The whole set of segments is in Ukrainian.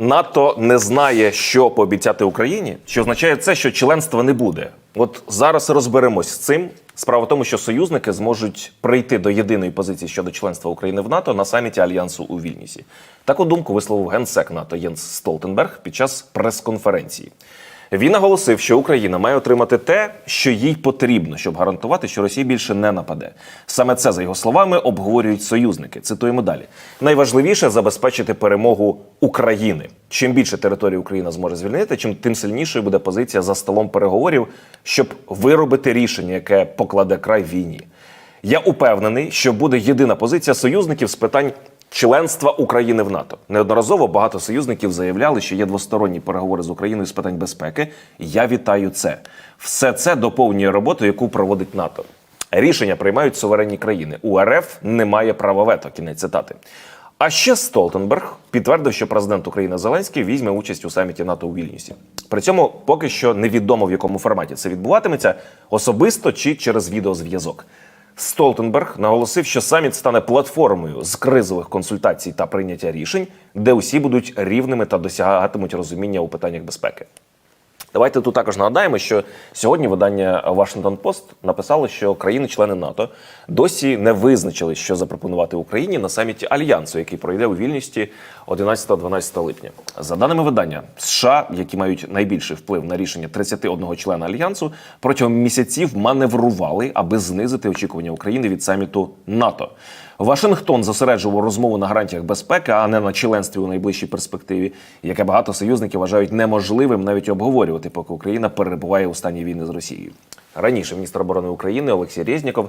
НАТО не знає, що пообіцяти Україні, що означає це, що членства не буде. От зараз розберемось з цим. Справа в тому, що союзники зможуть прийти до єдиної позиції щодо членства України в НАТО на саміті альянсу у Вільнісі. Таку думку висловив генсек НАТО Єнс Столтенберг під час прес-конференції. Він наголосив, що Україна має отримати те, що їй потрібно, щоб гарантувати, що Росія більше не нападе. Саме це, за його словами, обговорюють союзники. Цитуємо далі. Найважливіше забезпечити перемогу України. Чим більше території Україна зможе звільнити, чим тим сильнішою буде позиція за столом переговорів, щоб виробити рішення, яке покладе край війні. Я упевнений, що буде єдина позиція союзників з питань членства України в НАТО. Неодноразово багато союзників заявляли, що є двосторонні переговори з Україною з питань безпеки. Я вітаю це. Все це доповнює роботу, яку проводить НАТО. Рішення приймають суверенні країни. У РФ немає права вето. Кінець цитати. А ще Столтенберг підтвердив, що президент України Зеленський візьме участь у саміті НАТО у Вільнюсі. При цьому поки що невідомо в якому форматі це відбуватиметься особисто чи через відеозв'язок. Столтенберг наголосив, що саміт стане платформою з кризових консультацій та прийняття рішень, де усі будуть рівними та досягатимуть розуміння у питаннях безпеки. Давайте тут також нагадаємо, що сьогодні видання Washington Post написало, що країни-члени НАТО досі не визначили, що запропонувати Україні на саміті альянсу, який пройде у вільності 11-12 липня. За даними видання, США, які мають найбільший вплив на рішення 31 члена альянсу, протягом місяців маневрували, аби знизити очікування України від саміту НАТО. Вашингтон зосереджував розмову на гарантіях безпеки, а не на членстві у найближчій перспективі, яке багато союзників вважають неможливим навіть обговорювати, поки Україна перебуває у стані війни з Росією. Раніше міністр оборони України Олексій Резніков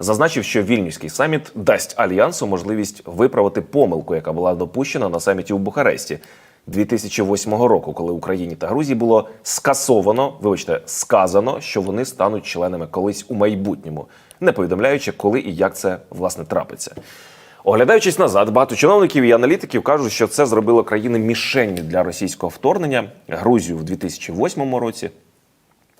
зазначив, що вільнюський саміт дасть альянсу можливість виправити помилку, яка була допущена на саміті у Бухаресті. 2008 року, коли Україні та Грузії було скасовано, вибачте, сказано, що вони стануть членами колись у майбутньому, не повідомляючи, коли і як це власне трапиться. Оглядаючись назад, багато чиновників і аналітиків кажуть, що це зробило країни мішенню для російського вторгнення Грузію в 2008 році,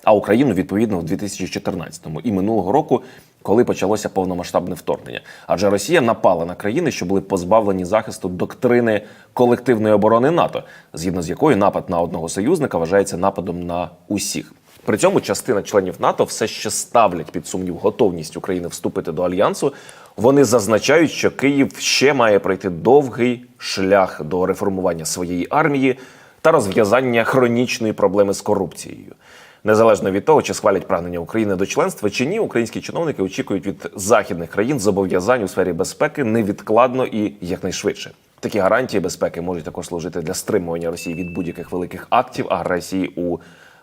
а Україну відповідно в 2014-му і минулого року, коли почалося повномасштабне вторгнення. Адже Росія напала на країни, що були позбавлені захисту доктрини колективної оборони НАТО, згідно з якою напад на одного союзника вважається нападом на усіх. При цьому частина членів НАТО все ще ставлять під сумнів готовність України вступити до альянсу. Вони зазначають, що Київ ще має пройти довгий шлях до реформування своєї армії та розв'язання хронічної проблеми з корупцією. Незалежно від того, чи схвалять прагнення України до членства чи ні, українські чиновники очікують від західних країн зобов'язань у сфері безпеки невідкладно і якнайшвидше. Такі гарантії безпеки можуть також служити для стримування Росії від будь-яких великих актів агресії у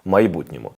майбутньому.